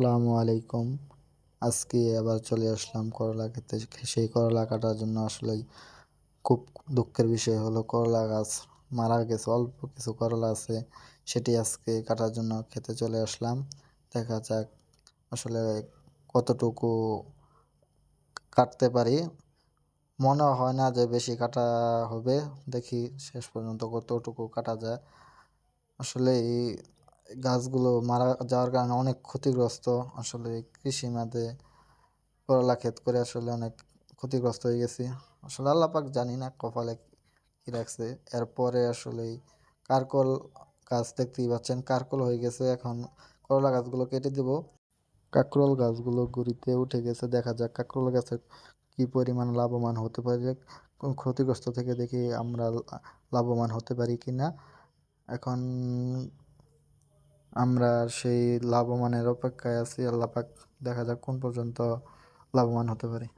আসসালামু আলাইকুম। আজকে আবার চলে আসলাম করলা খেতে সেই করলা কাটার জন্য আসলে খুব দুঃখের বিষয় হলো, করলা গাছ মারা গেছে, অল্প কিছু করলা আছে, সেটি আজকে কাটার জন্য খেতে চলে আসলাম। দেখা যাক আসলে কতটুকু কাটতে পারি। মনে হয় না যে বেশি কাটা হবে। দেখি শেষ পর্যন্ত কতটুকু কাটা যায়। আসলে এই গাছগুলো মারা যাওয়ার কারণে অনেক ক্ষতিগ্রস্ত আসলে কৃষি মাঠে করলা ক্ষেত করে আসলে অনেক ক্ষতিগ্রস্ত হয়ে গেছি। আসলে আল্লাহ পাক জানি না কপালে কি রাখছে। এরপরে আসলে কারকল গাছ দেখতেই পাচ্ছেন, কারকল হয়ে গেছে। এখন করলা গাছগুলো কেটে দেব। কাকরোল গাছগুলো গুড়িতে উঠে গেছে। দেখা যাক কাকরোল গাছের কি পরিমাণ লাভবান হতে পারে ক্ষতিগ্রস্ত থেকে দেখি আমরা লাভবান হতে পারি কি না এখন আমরা সেই লাভবানের অপেক্ষায় আছি। আল্লাহ পাক দেখা যাক কোন পর্যন্ত লাভবান হতে পারি।